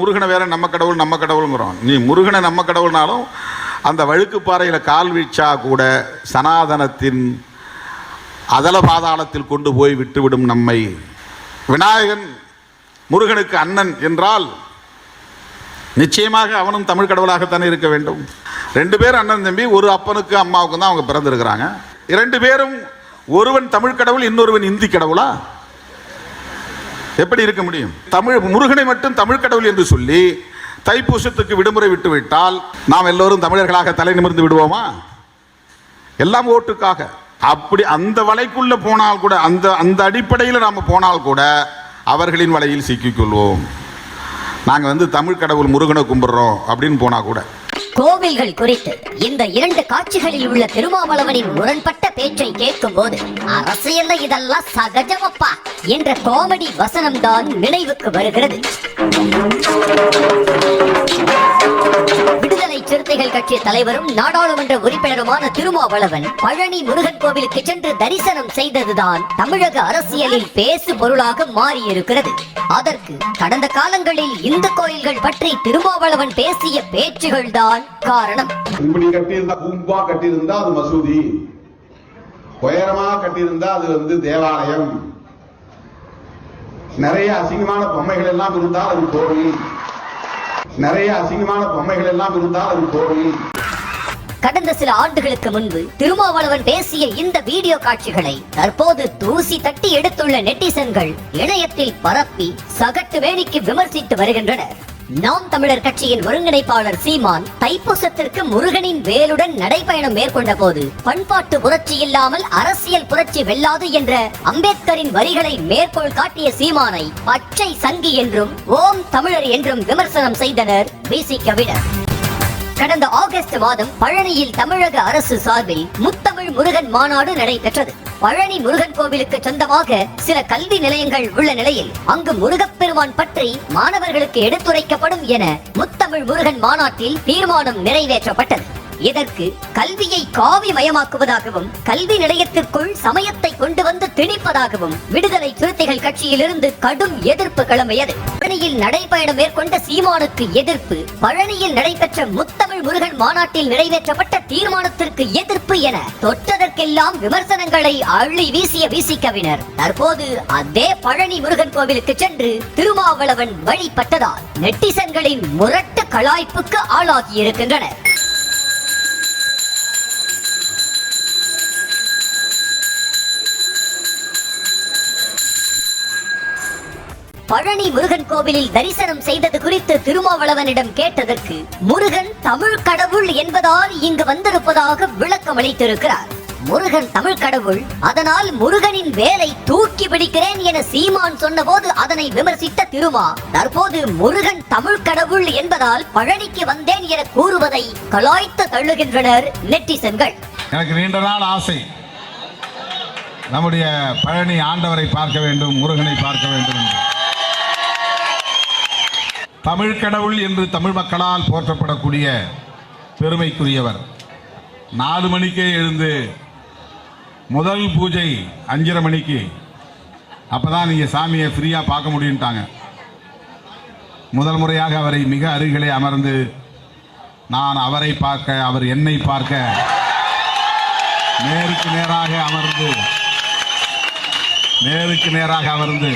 முருகனை வேற நம்ம கடவுள் நம்ம கடவுளுங்கிறோம். நீ முருகனை நம்ம கடவுள்னாலும் அந்த வழுக்கு பாறையில் கால் வீழ்ச்சா கூட சனாதனத்தின் அதல பாதாளத்தில் கொண்டு போய் விட்டுவிடும் நம்மை. விநாயகன் முருகனுக்கு அண்ணன் என்றால் நிச்சயமாக அவனும் தமிழ் கடவுளாகத்தானே இருக்க வேண்டும். ரெண்டு பேரும் அண்ணன் தம்பி ஒரு அப்பனுக்கு அம்மாவுக்கு தான் அவங்க பிறந்திருக்கிறாங்க. இரண்டு பேரும் ஒருவன் தமிழ் கடவுள் இன்னொருவன் இந்தி கடவுளா? எப்படி இருக்க முடியும்? தமிழ் முருகனை மட்டும் தமிழ் கடவுள் என்று சொல்லி தைப்பூசத்துக்கு விடுமுறை விட்டுவிட்டால் நாம் எல்லோரும் தமிழர்களாக தலை நிமிர்ந்து விடுவோமா? எல்லாம் ஓட்டுக்காக. அப்படி அந்த வலைக்குள்ளே போனால் கூட அந்த அந்த அடிப்படையில் நாம் போனால் கூட அவர்களின் வலையில் சிக்கிக்கொள்வோம் நாங்கள் வந்து தமிழ் கடவுள் முருகனை கும்பிட்றோம் அப்படின்னு போனால் கூட. கோவில்கள் குறித்து இந்த இரண்டு காட்சிகளில் உள்ள திருமாவளவனின் முரண்பட்ட பேச்சை கேட்கும் போது அரசியல்ல இதெல்லாம் சகஜமப்பா? என்ற காமெடி வசனம்தான் நினைவுக்கு வருகிறது. சிறுத்தைகள் கட்சி தலைவரும் நாடாளுமன்ற உறுப்பினருமான திருமாவளவன் பழனி முருகன் கோவிலுக்கு சென்று தரிசனம் செய்ததுதான் தமிழக அரசியலில் பேசு பொருளாக மாறியிருக்கிறது. அதற்கு கடந்த காலங்களில் இந்து கோயில்கள் பற்றி திருமாவளவன் பேசிய பேச்சுகள் தான் காரணம். இப்படி கட்டியிருந்தா கும்பா கட்டியிருந்தா அது மசூதி. உயரமா கட்டியிருந்தா அது வந்து தேவாலயம். நிறைய அசிங்கமான பொம்மைகள் எல்லாம் இருந்தால் அது கோவில் நிறைய அசிங்கமான பொம்மைகள் எல்லாம் இருந்தால் அது கோவில் கடந்த சில ஆண்டுகளுக்கு முன்பு திருமாவளவன் பேசிய இந்த வீடியோ காட்சிகளை தற்போது தூசி தட்டி எடுத்துள்ள நெட்டிசன்கள் இணையத்தில் பரப்பி சகட்டு வேணிக்கு விமர்சித்து வருகின்றனர். நாம் தமிழர் கட்சியின் ஒருங்கிணைப்பாளர் சீமான் தைப்பூசத்திற்கு முருகனின் வேலுடன் நடைபயணம் மேற்கொண்ட போது பண்பாட்டு புரட்சி இல்லாமல் அரசியல் புரட்சி வெல்லாது என்ற அம்பேத்கரின் வரிகளை மேற்கோள் காட்டிய சீமானை பச்சை சங்கி என்றும் ஓம் தமிழர் என்றும் விமர்சனம் செய்தனர் விசிகவினர் கடந்த ஆகஸ்ட் மாதம் பழனியில் தமிழக அரசு சார்பில் முத்தமிழ் முருகன் மாநாடு நடைபெற்றது. பழனி முருகன் கோவிலுக்கு சொந்தமாக சில கல்வி நிலையங்கள் உள்ள நிலையில் அங்கு முருகப்பெருமான் பற்றி மாணவர்களுக்கு எடுத்துரைக்கப்படும் என முத்தமிழ் முருகன் மாநாட்டில் தீர்மானம் நிறைவேற்றப்பட்டது. இதற்கு கல்வியை காவி மயமாக்குவதாகவும் கல்வி நிலையத்திற்குள் சமயத்தை கொண்டு வந்து திணிப்பதாகவும் விடுதலை சிறுத்தைகள் கட்சியிலிருந்து கடும் எதிர்ப்பு கிளம்பியது. பழனியில் நடைபயணம் மேற்கொண்ட சீமானுக்கு எதிர்ப்பு பழனியில் நடைபெற்ற முத்தமிழ் முருகன் மாநாட்டில் நிறைவேற்றப்பட்ட தீர்மானத்திற்கு எதிர்ப்பு என தொட்டதற்கெல்லாம் விமர்சனங்களை அள்ளி வீசிய வீசிக்கவினர். தற்போது அதே பழனி முருகன் கோவிலுக்கு சென்று திருமாவளவன் வழிபட்டதால் நெட்டிசன்களின் முரட்டு கலாய்ப்புக்கு ஆளாகி இருக்கின்றனர் பழனி முருகன் கோவிலில் தரிசனம் செய்தது குறித்து திருமாவளவனிடம் கேட்டதற்கு முருகன் தமிழ் கடவுள் என்பதால் இங்கு வந்திருப்பதாக விளக்கம் அளித்திருக்கிறார். முருகன் தமிழ் கடவுள் அதனால் முருகனின் வேலை தூக்கி பிடிக்கிறேன் என சீமான் சொன்னபோது அதனை விமர்சித்த திருமா தற்போது முருகன் தமிழ் கடவுள் என்பதால் பழனிக்கு வந்தேன் என கூறுவதை கலாய்த்து தள்ளுகின்றனர் நெட்டிசன்கள். எனக்கு நீண்ட நாள் ஆசை. நம்முடைய பழனி ஆண்டவரை பார்க்க வேண்டும் முருகனை பார்க்க வேண்டும் என்று. தமிழ் கடவுள் என்று தமிழ் மக்களால் போற்றப்படக்கூடிய பெருமைக்குரியவர். நாலு மணிக்கே எழுந்து முதல் பூஜை அஞ்சரை மணிக்கு. அப்போ தான் நீங்கள் சாமியை ஃப்ரீயாக பார்க்க முடியுன்ட்டாங்க முதல் முறையாக அவரை மிக அருகிலே அமர்ந்து நான் அவரை பார்க்க அவர் என்னை பார்க்க நேருக்கு நேராக அமர்ந்து நேருக்கு நேராக அமர்ந்து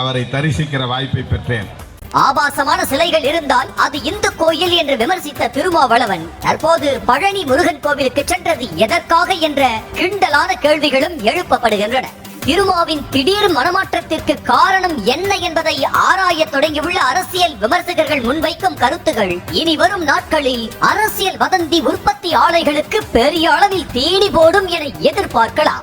அவரை தரிசிக்கிற வாய்ப்பை பெற்றேன். ஆபாசமான சிலைகள் இருந்தால் அது இந்து கோயில் என்று விமர்சித்த திருமாவளவன். தற்போது பழனி முருகன் கோவிலுக்கு சென்றது எதற்காக என்ற கிண்டலான கேள்விகளும் எழுப்பப்படுகின்றன. திருமாவின் திடீர் மனமாற்றத்திற்கு காரணம் என்ன என்பதை ஆராய தொடங்கியுள்ள அரசியல் விமர்சகர்கள் முன்வைக்கும் கருத்துகள். இனி வரும் நாட்களில் அரசியல் வதந்தி உற்பத்தி ஆலைகளுக்கு பெரிய அளவில் தீனி போடும் என எதிர்பார்க்கலாம்.